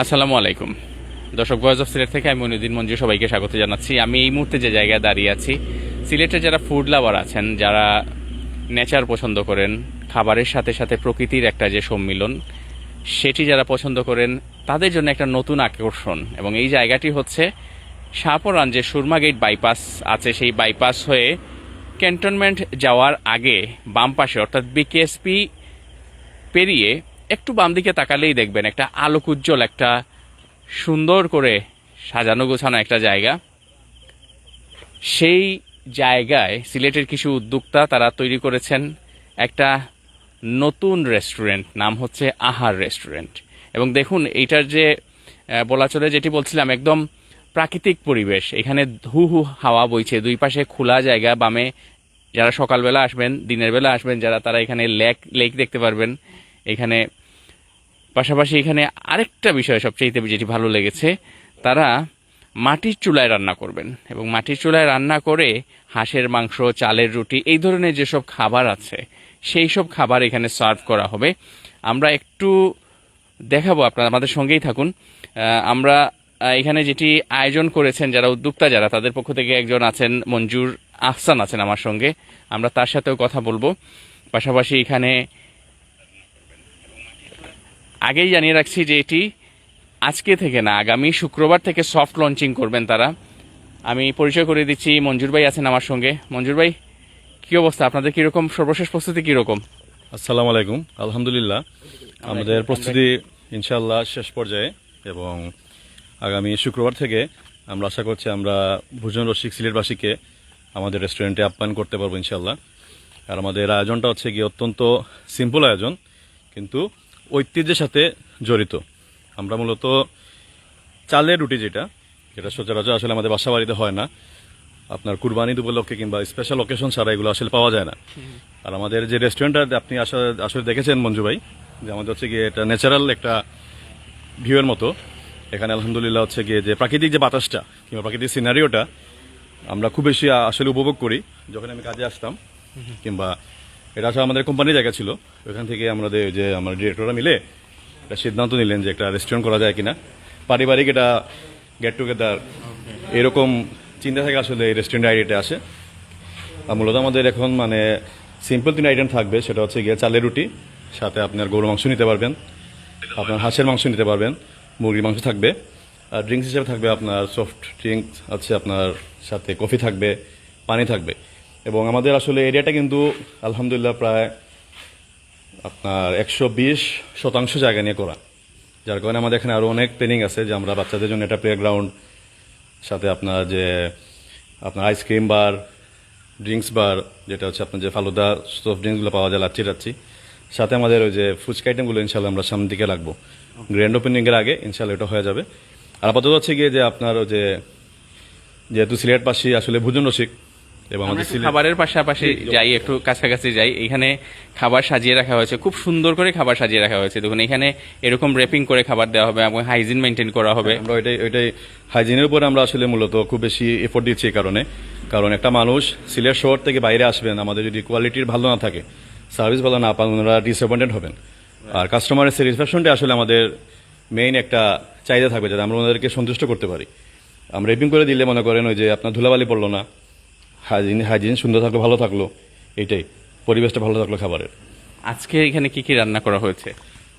আসসালামু আলাইকুম। দর্শক ভয়েস অফ সিলেট থেকে আমি মনিউদ্দিন মঞ্জু, সবাইকে স্বাগত জানাচ্ছি। আমি এই মুহূর্তে যে জায়গায় দাঁড়িয়ে আছি সিলেটে যারা ফুড লাভার আছেন, যারা নেচার পছন্দ করেন, খাবারের সাথে সাথে প্রকৃতির একটা যে সম্মিলন, সেটি যারা পছন্দ করেন, তাদের জন্য একটা নতুন আকর্ষণ। এবং এই জায়গাটি হচ্ছে শাহপরান যে সুরমা গেট বাইপাস আছে, সেই বাইপাস হয়ে ক্যান্টনমেন্ট যাওয়ার আগে বাম পাশে, অর্থাৎ বিকেএসপি পেরিয়ে একটু বাম দিকে তাকালেই দেখবেন একটা আলোক উজ্জ্বল একটা সুন্দর করে সাজানো গোছানো একটা জায়গা। সেই জায়গায় সিলেটের কিছু উদ্যোক্তা তারা তৈরি করেছেন একটা নতুন রেস্টুরেন্ট, নাম হচ্ছে আহার রেস্টুরেন্ট। এবং দেখুন, এইটার যে বলা চলে যেটি বলছিলাম, একদম প্রাকৃতিক পরিবেশ। এখানে হু হু হাওয়া বইছে, দুই পাশে খোলা জায়গা, বামে যারা সকালবেলা আসবেন, দিনের বেলা আসবেন, যারা তারা এখানে লেক লেক দেখতে পারবেন। এখানে পাশাপাশি এখানে আরেকটা বিষয় সবচেয়ে যেটি ভালো লেগেছে, তারা মাটির চুলায় রান্না করবেন এবং মাটির চুলায় রান্না করে হাঁসের মাংস, চালের রুটি, এই ধরনের যেসব খাবার আছে, সেই সব খাবার এখানে সার্ভ করা হবে। আমরা একটু দেখাবো আপনারা আমাদের সঙ্গেই থাকুন। আমরা এখানে যেটি আয়োজন করেছেন যারা উদ্যোক্তা যারা, তাদের পক্ষ থেকে একজন আছেন মঞ্জুর আহসান আছেন আমার সঙ্গে। আমরা তার সাথেও কথা বলব। পাশাপাশি এখানে আগেই জানিয়ে রাখছি যে এটি আজকে থেকে না আগামী শুক্রবার থেকে সফট লঞ্চিং করবেন তারা। আমি পরিচয় করে দিচ্ছি মঞ্জুর ভাই আছেন আমার সঙ্গে। মঞ্জুর ভাই কি অবস্থা? আপনাদের কীরকম? সর্বশেষ প্রস্তুতি কীরকম? আসসালামু আলাইকুম। আলহামদুলিল্লাহ। আমাদের প্রস্তুতি ইনশাল্লাহ শেষ পর্যায়ে এবং আগামী শুক্রবার থেকে আমরা আশা করছি আমরা ভোজন রসিক সিলেটবাসীকে আমাদের রেস্টুরেন্টে আপ্যায়ন করতে পারব ইনশাল্লাহ আর আমাদের আয়োজনটা হচ্ছে গিয়ে অত্যন্ত সিম্পল আয়োজন। কিন্তু ঐতিহ্যের সাথে জড়িত। আমরা মূলত চালের রুটি যেটা যেটা সচরাচর আসলে আমাদের বাসা বাড়িতে হয় না। আপনার কুরবানি উপলক্ষে কিংবা স্পেশাল অকেশন ছাড়া এগুলো আসলে পাওয়া যায় না। আর আমাদের যে রেস্টুরেন্টটা আপনি আসলে আসলে দেখেছেন মঞ্জু ভাই যে আমাদের হচ্ছে গিয়ে এটা ন্যাচারাল একটা ভিউয়ের মতো। এখানে আলহামদুলিল্লাহ হচ্ছে গিয়ে যে প্রাকৃতিক যে বাতাসটা কিংবা প্রাকৃতিক সিনারিওটা আমরা খুব বেশি আসলে উপভোগ করি। যখন আমি কাজে আসতাম কিংবা এটা আসলে আমাদের কোম্পানির জায়গা ছিল। ওখান থেকে আমাদের যে আমার ডিরেক্টররা মিলে একটা সিদ্ধান্ত নিলেন যে একটা রেস্টুরেন্ট করা যায় কিনা। পারিবারিক এটা গেট টুগেদার এরকম চিন্তা থেকে আসলে এই রেস্টুরেন্ট আইডিয়াটা আসে। আর মূলত আমাদের এখন মানে সিম্পল তিন আইটেম থাকবে, সেটা হচ্ছে গিয়ে চালের রুটি, সাথে আপনার গরু মাংস নিতে পারবেন, আপনার হাঁসের মাংস নিতে পারবেন, মুরগির মাংস থাকবে, আর ড্রিঙ্কস হিসেবে থাকবে আপনার সফট ড্রিঙ্কস আছে আপনার সাথে কফি থাকবে, পানি থাকবে। এবং আমাদের আসলে এরিয়াটা কিন্তু, আলহামদুলিল্লাহ, প্রায় আপনার একশো বিশ শতাংশ জায়গা নিয়ে করা। যার কারণে আমাদের এখানে আরও অনেক ট্রেনিং আছে যে আমরা বাচ্চাদের জন্য একটা প্লে গ্রাউন্ড সাথে আপনার যে, আপনার আইসক্রিম বার ড্রিঙ্কস বার যেটা হচ্ছে আপনার যে ফালুদা সফট ড্রিঙ্কসগুলো পাওয়া যায়, লাচ্ছি টাচ্ছি। সাথে আমাদের ওই যে ফুচকা আইটেমগুলো ইনশাল্লাহ আমরা সামনের দিকে রাখব। গ্র্যান্ড ওপেনিংয়ের আগে ইনশাল্লাহ এটা হয়ে যাবে। আর আপাতত হচ্ছে গিয়ে যে আপনার ওই যে, যেহেতু সিলেট পাশি আসলে ভোজন রসিক এবং খাবারের পাশাপাশি যাই একটু কাছাকাছি যাই এখানে খাবার সাজিয়ে রাখা হয়েছে খুব সুন্দর করে খাবার সাজিয়ে রাখা হয়েছে। দেখুন এখানে এরকম র্যাপিং করে খাবার দেওয়া হবে এবং হাইজিন মেনটেন করা হবে। আমরা ওইটাই ওইটাই হাইজিনের উপরে আমরা আসলে মূলত খুব বেশি এফোর্ট দিচ্ছি এই কারণে। কারণ একটা মানুষ সিলেট শহর থেকে বাইরে আসবেন আমাদের যদি কোয়ালিটির ভালো না থাকে সার্ভিস ভালো না পান ওনারা ডিসঅ্যাপয়েন্টেড হবেন। আর কাস্টমারের স্যাটিসফ্যাকশনটা আসলে আমাদের মেইন একটা চাহিদা থাকবে যাতে আমরা ওনাদেরকে সন্তুষ্ট করতে পারি। আমরা রেপিং করে দিলে মনে করেন ওই যে আপনার ধুলাবালি পড়ল না হাইজিন হাইজিন সুন্দর থাকল ভালো থাকল এটাই। পরিবেশটা ভালো থাকল খাবারের। আজকে এখানে কি কি রান্না করা হয়েছে?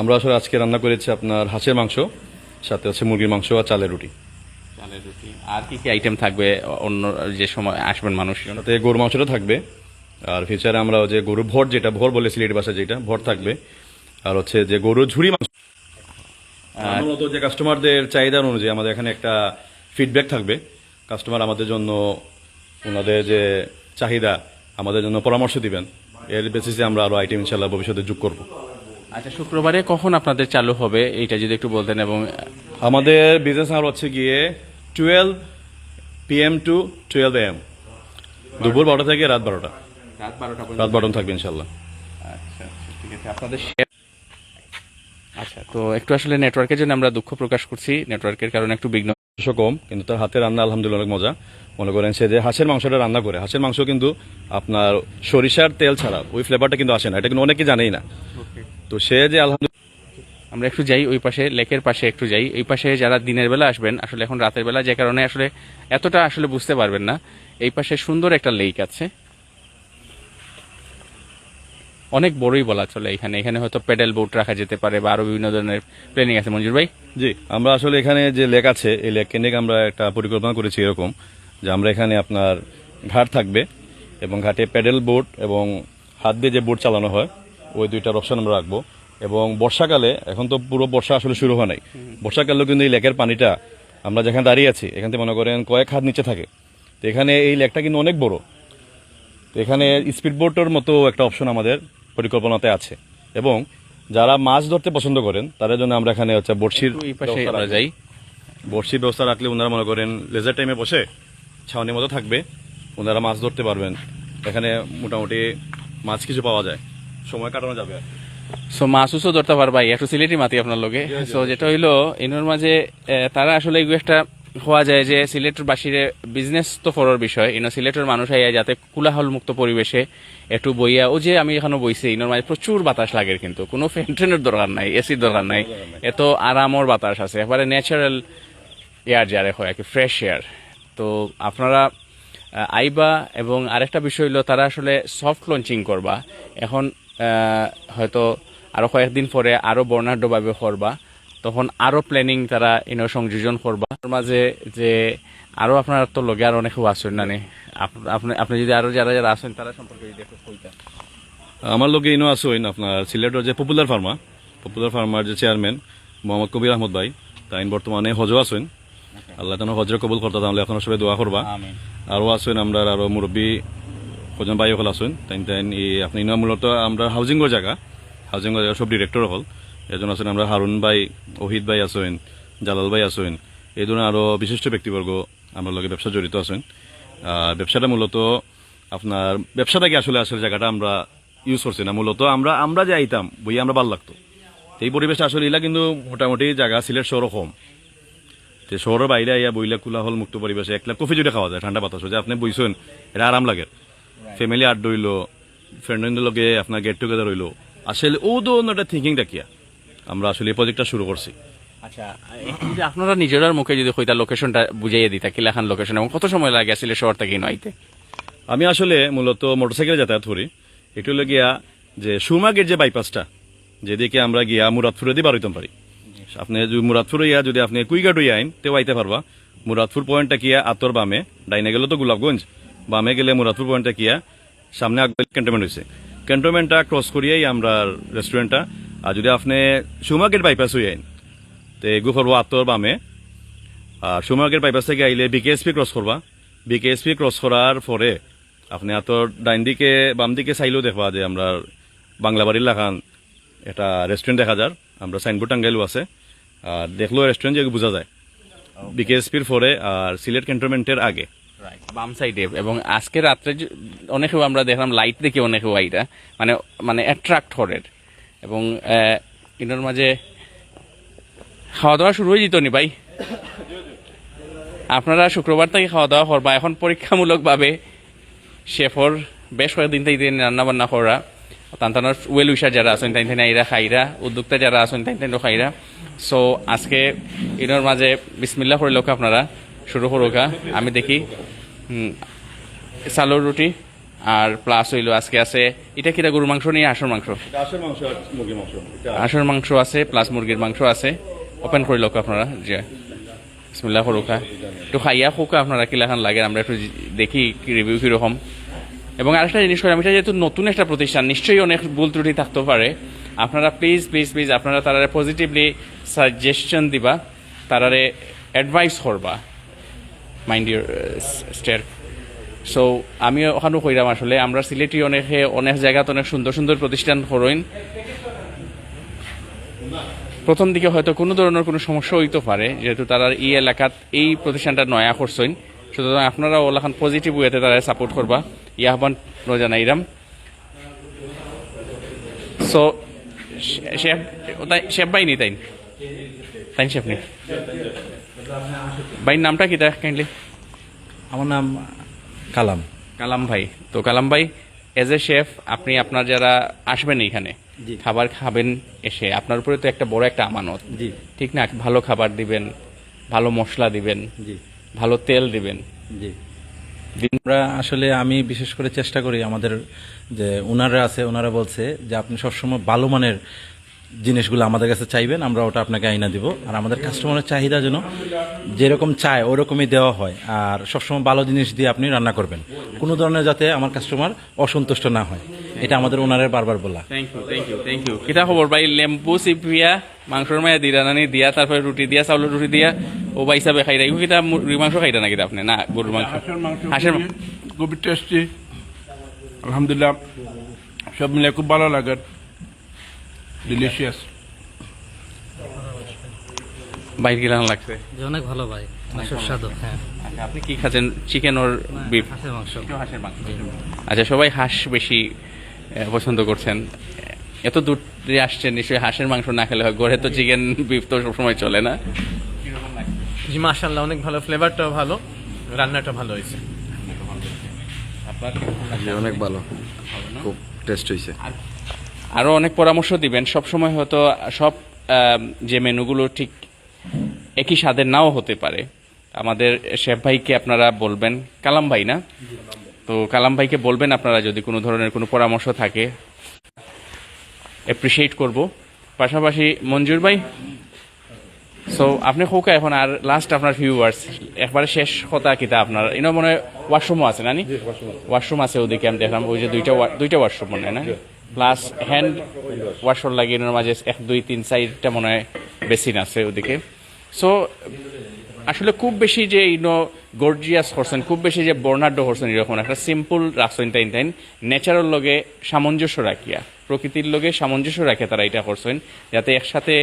আমরা আসলে আজকে রান্না করেছি আপনার হাঁসের মাংস সাথে হচ্ছে মুরগির মাংস আর চালের রুটি। চালের রুটি। আর কি কি আইটেম থাকবে অন্য যে সময় আসবেন মানুষ? সাথে গরু মাংসটা থাকবে। আর ফিউচারে আমরা যে গরু ভর যেটা ভর বলে সিলেট বাসা যেটা ভর থাকবে। আর হচ্ছে যে গরু ঝুড়ি মাংস। মূলত যে কাস্টমারদের চাহিদা অনুযায়ী আমাদের এখানে একটা ফিডব্যাক থাকবে। কাস্টমার আমাদের জন্য ওনাদের যে চাহিদা আমাদের জন্য পরামর্শ দিবেন। এর বেসিসে আমরা আরও আইটেম ইনশাল্লাহ ভবিষ্যতে যোগ করব। আচ্ছা শুক্রবারে কখন আপনাদের চালু হবে? এইটা যদি একটু বলতেন এবং আমাদের বিজনেস আওয়ার হচ্ছে গিয়ে twelve PM to twelve AM দুপুর বারোটা থেকে রাত বারোটা। রাত বারোটা রাত বারোটা থাকবে ইনশাল্লাহ আচ্ছা আচ্ছা, ঠিক আছে। আপনাদের আচ্ছা তো একটু আসলে নেটওয়ার্কের জন্য আমরা দুঃখ প্রকাশ করছি। নেটওয়ার্কের কারণে একটু বিঘ্ন কম কিন্তু তার হাতে রান্না আলহামদুলিল্লাহ অনেক মজা। মনে করেন সে যে হাঁসের মাংসটা রান্না করে হাঁসের মাংস কিন্তু আপনার সরিষার তেল ছাড়া ওই ফ্লেভারটা কিন্তু আসে না এটা কিন্তু অনেকে জানেই না। তো সে যে আলহামদুলিল্লাহ আমরা একটু যাই ওই পাশে লেকের পাশে একটু যাই। ওই পাশে যারা দিনের বেলা আসবেন আসলে এখন রাতের বেলা যে কারণে আসলে এতটা আসলে বুঝতে পারবেন না। এই পাশে সুন্দর একটা লেক আছে। অনেক বড়ই বলা চলে এখানে। এখানে হয়তো পেডেল বোট রাখা যেতে পারে বা আরও বিভিন্ন ধরনের প্ল্যানিং আছে। মঞ্জুর ভাই? জি আমরা আসলে এখানে যে লেক আছে এই লেককে নিয়ে আমরা একটা পরিকল্পনা করেছি এরকম। যে আমরা এখানে আপনার ঘাট থাকবে এবং ঘাটে প্যাডেল বোট এবং হাত দিয়ে যে বোট চালানো হয় ওই দুইটার অপশন আমরা রাখব। এবং বর্ষাকালে এখন তো পুরো বর্ষা আসলে শুরু হয় নাই। বর্ষাকালেও কিন্তু এই লেকের পানিটা আমরা যেখানে দাঁড়িয়ে আছি এখান থেকে মনে করেন কয়েক হাত নিচে থাকে। তো এখানে এই লেকটা কিন্তু অনেক বড়। তো এখানে স্পিড বোটের মতো একটা অপশন আমাদের পরিকল্পনাতে আছে। এবং যারা মাছ ধরতে পছন্দ করেন তাদের জন্য আমরা এখানে হচ্ছে বড়শির যাই। বড়শির ব্যবস্থা রাখলে ওনারা মনে করেন লেজার টাইমে বসে ছাউনির মতো থাকবে ওনারা মাছ ধরতে পারবেন। এখানে মোটামুটি মাছ কিছু পাওয়া যায়। সময় কাটানো যাবে আর। সো মাসুসও ধরতে পারবা একটু সিলেটি মাতি আপনার লগে সো যেটা হইল এনোর মাঝে তারা আসলে এগুলো একটা হওয়া যায় যে সিলেটের বাসিরে বিজনেস তো ফরর বিষয়। ইনো সিলেটের মানুষ আইয়া যাতে কোলাহল মুক্ত পরিবেশে একটু বইয়া ও যে আমি এখানে বইছি ইনোর মাঝে প্রচুর বাতাস লাগে কিন্তু। কোনো ফ্যান ট্রেনের দরকার নাই এসির দরকার নাই। এত আরামর বাতাস আছে। এবারে ন্যাচারাল এয়ার যারে হয় আর কি ফ্রেশ এয়ার তো আপনারা আইবা এবং আরেকটা বিষয় হলো তারা আসলে সফট লঞ্চিং করবা। এখন হয়তো আরও কয়েকদিন পরে আরও বর্ণাঢ্যভাবে করবা। তখন আরও প্ল্যানিং তারা ইনো সংযোজন করবা। মাঝে যে আরও আপনার তো লগে আর অনেক আছেন না আপনি আপনি যদি আরও যারা যারা আছেন, তারা সম্পর্কে যদি একটু আমার লোকে ইনো আসইন আপনার সিলেটের যে পপুলার ফার্মা পপুলার ফার্মার যে চেয়ারম্যান মোহাম্মদ কবির আহমদ ভাই, তাই বর্তমানে হজ আসইন আল্লাহ যেন হজরে কবুল করতে তাহলে এখন সবাই দোয়া করবা। আরও আছেন আমরা আরও মুরব্বী কজন বাই হল আছেন। তাই তাই আপনি ইনো মূলত আমরা হাউজিংয়ের জায়গা। হাউজিংয়ের জায়গা সব ডিরেক্টর হল এজন আছেন আমরা হারুন ভাই অহিত ভাই আছেন জালাল ভাই আছেন। এই ধরনের আরও বিশিষ্ট ব্যক্তিবর্গ আমরা লগে ব্যবসা জড়িত আছেন। ব্যবসাটা মূলত আপনার ব্যবসাটাকে আসলে আসলে জায়গাটা আমরা ইউজ করছি না। মূলত আমরা আমরা যে আইতাম বই আমরা ভালো লাগতো। এই পরিবেশটা আসলে ইলা কিন্তু মোটামুটি জায়গা সিলেট শহর কম। তো শহরের বাইরে আইয়া বইলা কোলাহল মুক্ত পরিবেশে এক লাখ কফি যদি খাওয়া যায় ঠান্ডা বাতাস যে আপনি বইছেন এটা আরাম লাগে। ফ্যামিলি আড রইল ফ্রেন্ডের লগে আপনার গেট টুগেদার রইল আসলে ও তো একটা থিঙ্কিং দেখিয়া আমরা আসলে এই প্রজেক্টটা শুরু করছি। আচ্ছা আপনারা নিজেরার মুখে যদি কইতা লোকেশনটা বুঝাইয়ে দিতা কিলাখান লোকেশন এবং কত সময় লাগে আসলে শহর থেকে নয়তে আমি আসলে মূলত মোটরসাইকেলে যাতায়াত করি। একটু হলো গিয়া যে সুমা গেট যে বাইপাসটা যেদিকে আমরা গিয়া মুরাদপুরে দিয়ে বাড়িতাম পারি। আপনি যদি মুরাদপুর ইয়া, যদি আপনি কুইগাট আইন, তেও আইতে পারবা। মুরাদপুর পয়েন্টটা কিয়া আতর বামে? ডাইনে গেলে তো গোলাপগঞ্জ। বামে গেলে মুরাদপুর পয়েন্টটা কিয়া সামনে আগে ক্যান্টনমেন্ট হয়েছে ক্যান্টনমেন্টটা ক্রস করিয়াই আমরা রেস্টুরেন্টটা আর যদি আপনি সুমা গেট বাইপাস হয়ে আইন, তো এগু করব আতর বামে। আর সুমার্কেট বাইপাস থেকে আইলে বিকেএসপি ক্রস করবা। বিকেএসপি ক্রস করার পরে আপনি এত ডাইন দিকে, বাম দিকে চাইলেও দেখবা যে আমরা বাংলা বাড়ির লাখান একটা রেস্টুরেন্ট দেখা যার। আমরা সাইনবোর্ড টাঙ্গাইলও আছে। আর দেখলেও রেস্টুরেন্ট যে বোঝা যায়। বিকেএসপির পরে আর সিলেট ক্যান্টনমেন্টের আগে। বাম সাইডে এবং আজকে রাত্রে অনেকেও আমরা দেখলাম লাইট দেখে অনেকেও আইটা মানে মানে অ্যাট্রাক্ট করের এবং এটার মাঝে খাওয়া দাওয়া শুরু হয়ে যেত নি ভাই? আপনারা শুক্রবার থেকে খাওয়া দাওয়া করবা। এখন পরীক্ষামূলকভাবে শেফর বেশ কয়েকদিন থেকে রান্না বান্না করা। তান্তানোর ওয়েল উইশার যারা আছেন তাই তাই আইরা খাইরা উদ্যোক্তা যারা আছেন তাই তাই খাইরা সো আজকে এটার মাঝে বিসমিল্লা করে লোক আপনারা শুরু করুকা আমি দেখি সালোর রুটি আর প্লাস হইল আজকে আছে এটা কিটা গরুর মাংস নিয়ে আসর মাংস? আসর মাংস আছে প্লাস মুরগির মাংস আছে। ওপেন করে লোক আপনারা যে বিসমিল্লাহ করুকা একটু খাইয়া খোকা আপনারা কিলাখান লাগে আমরা একটু দেখি রিভিউ কীরকম। এবং আরেকটা জিনিস করে, আমি চাই যেহেতু নতুন একটা প্রতিষ্ঠান, নিশ্চয়ই অনেক ভুল ত্রুটি থাকতে পারে। আপনারা প্লিজ প্লিজ প্লিজ আপনারা তারা পজিটিভলি সাজেশন দিবা, তারারে অ্যাডভাইস করবা মাইন্ড ইউর স্টেয়ার সো আমি ওখানেও কইরাম আসলে, আমরা সিলেটি অনেকে, অনেক জায়গাতে অনেক সুন্দর সুন্দর প্রতিষ্ঠান করইন। প্রথম দিকে হয়তো কোনো ধরনের কোনো সমস্যা হইতে পারে, যেহেতু তারা এই এলাকাত এই প্রতিষ্ঠানটা নয়া করছেন। সুতরাং আপনারা ওলাখান পজিটিভ ওয়েতে তারা সাপোর্ট করবা। ই আহ্বান জানাইরাম সো শেফ শেফ বাই নি তাই তাই শেফ নি? ভাই নামটা কি তা কাইন্ডলি আমার নাম কালাম। কালাম ভাই। তো কালাম ভাই এজ এ শেফ আপনি আপনার যারা আসবেন এখানে। খাবার খাবেন এসে আপনার উপরে তো একটা বড় একটা আমানত। জি। ঠিক না? ভালো খাবার দিবেন ভালো মশলা দিবেন জি। ভালো তেল দিবেন। জি। আমরা আসলে আমি বিশেষ করে চেষ্টা করি আমাদের যে ওনারা আছে ওনারা বলছে যে আপনি সবসময় ভালো মানের জিনিসগুলো আমাদের কাছে চাইবেন আমরা ওটা আপনাকে আইনা দিব। আর আমাদের কাস্টমারের চাহিদা যেন যেরকম চায় ওরকমই দেওয়া হয়। আর সবসময় ভালো জিনিস দিয়ে আপনি রান্না করবেন। কোনো ধরনের যাতে আমার কাস্টমার অসন্তুষ্ট না হয়। এটা আমাদের ওনারের বারবার বলা। Thank you thank you thank you কিতা খবর ভাই? লেম্বু চিপিয়া মাংসর মায়া দি রানানি দিয়া তারপরে রুটি দিয়া চাউলের রুটি দিয়া। ও বা হিসাবে খাই রাখি কিতা মুরগি মাংস খাইতা নাকি আপনি? না গরুর মাংস। হাঁসের খুবই টেস্টি আলহামদুলিল্লাহ সব মিলে খুব ভালো লাগে। ডিলিশিয়াস বাইর কিলান লাগছে। যে অনেক ভালো ভাই সুস্বাদু হ্যাঁ। আচ্ছা আপনি কি খাচ্ছেন চিকেন ওর বিফ হাঁসের মাংস। হাঁসের মাংস? আচ্ছা সবাই হাঁস বেশি পছন্দ করছেন। এত দূর দিয়ে আসছেন নিশ্চয়ই হাঁসের মাংস না খেলে হয় ঘরে তো চিকেন বিফ তো সবসময় চলে না। জি মাশাল্লাহ অনেক ভালো ফ্লেভারটাও ভালো রান্নাটা ভালো হয়েছে। আপনার অনেক ভালো। খুব টেস্ট হয়েছে। আরও অনেক পরামর্শ দিবেন। সব সময় হয়তো সব যে মেনুগুলো ঠিক একই স্বাদের নাও হতে পারে। আমাদের শেফ ভাইকে আপনারা বলবেন কালাম ভাই না? তো কালাম ভাইকে বলবেন আপনারা যদি কোনো ধরনের কোনো পরামর্শ থাকে। অ্যাপ্রিসিয়েট করব। পাশাপাশি মঞ্জুর ভাই সো আপনি হোকা এখন আর লাস্ট আপনার ভিউয়ার্স একবারে শেষ কথা কিতা আপনার? ইনো মনে হয় ওয়াশরুমও আছে না নানি ওয়াশরুম আছে। ওদিকে আমি দেখলাম ওই যে দুইটা দুইটা ওয়াশরুম মনে হয় না? প্লাস হ্যান্ড ওয়াশর লাগিয়ে মাঝে এক, দুই, তিন, চারটা মনে হয় বেসিন আছে ওদিকে। সো আসলে খুব বেশি যে ইনো গর্জিয়াস করছেন খুব বেশি যে বর্ণাঢ্য করছেন এরকম একটা সিম্পল রাখছেন তাইন তাইন নেচারের লগে সামঞ্জস্য রাখিয়া, প্রকৃতির লগে সামঞ্জস্য রাখে তারা এটা করছেন, যাতে একসাথে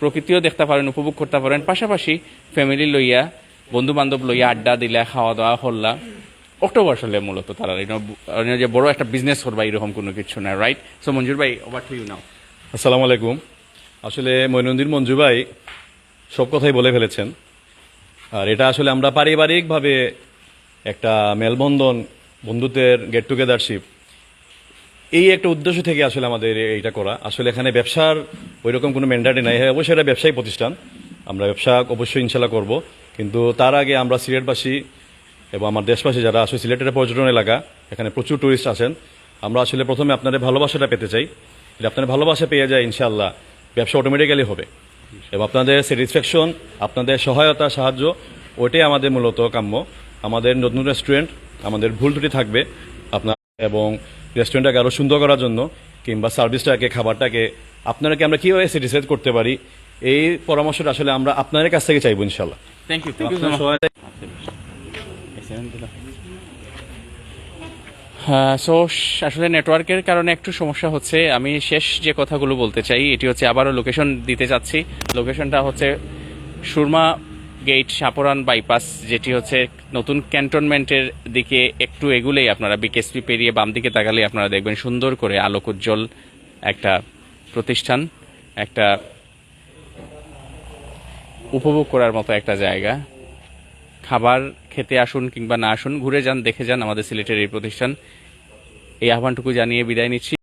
প্রকৃতিও দেখতে পারেন, উপভোগ করতে পারেন। পাশাপাশি ফ্যামিলি লইয়া বন্ধু বান্ধব লইয়া আড্ডা দিলা খাওয়া দাওয়া হল্লা অক্টোবর আসলে মূলত তারা যে বড় একটা বিজনেস করবা এরকম কোনো কিছু না রাইট সো মঞ্জুর ভাই ওভার টু ইউ নাও আসসালামু আলাইকুম। আসলে মইনুদ্দিন মঞ্জু ভাই সব কথাই বলে ফেলেছেন। আর এটা আসলে আমরা পারিবারিকভাবে একটা মেলবন্ধন, বন্ধুত্বের গেট টুগেদারশিপ এই একটা উদ্দেশ্য থেকে আসলে আমাদের এইটা করা। আসলে এখানে ব্যবসার ওইরকম কোনো মেন্ডাটি নাই। হ্যাঁ অবশ্যই এটা ব্যবসায়ী প্রতিষ্ঠান। আমরা ব্যবসা অবশ্যই ইনশাল্লাহ করব। কিন্তু তার আগে আমরা সিলেটবাসী এবং আমার দেশবাসী যারা আসলে সিলেটের পর্যটন এলাকা এখানে প্রচুর টুরিস্ট আসেন আমরা আসলে প্রথমে আপনাদের ভালোবাসাটা পেতে চাই। যদি আপনাদের ভালোবাসা পেয়ে যায় ইনশাল্লাহ ব্যবসা অটোমেটিক্যালি হবে। এবং আপনাদের স্যাটিসফ্যাকশন আপনাদের সহায়তা সাহায্য ওইটাই আমাদের মূলত কাম্য। আমাদের নতুন রেস্টুরেন্ট আমাদের ভুল ত্রুটি থাকবে আপনার এবং রেস্টুরেন্টটাকে আরও সুন্দর করার জন্য কিংবা সার্ভিসটাকে খাবারটাকে আপনারাকে আমরা কীভাবে স্যাটিসফাইড করতে পারি এই পরামর্শটা আসলে আমরা আপনাদের কাছ থেকে চাইব ইনশাল্লাহ থ্যাংক ইউ থ্যাংক ইউ হ্যাঁ সো আসলে নেটওয়ার্কের কারণে একটু সমস্যা হচ্ছে। আমি শেষ যে কথাগুলো বলতে চাই, এটি হচ্ছে আবারও লোকেশন দিতে চাচ্ছি। লোকেশনটা হচ্ছে সুরমা গেট সাপরান বাইপাস যেটি হচ্ছে নতুন ক্যান্টনমেন্টের দিকে একটু এগুলেই আপনারা বিকেএসপি পেরিয়ে বাম দিকে তাকালে আপনারা দেখবেন সুন্দর করে আলোক উজ্জ্বল একটা প্রতিষ্ঠান, একটা উপভোগ করার মতো একটা জায়গা। খাবার খেতে আসুন কিংবা না আসুন, ঘুরে যান, দেখে যান আমাদের সিলেটের এই প্রতিষ্ঠান। এই আহ্বানটুকু জানিয়ে বিদায় নিচ্ছি।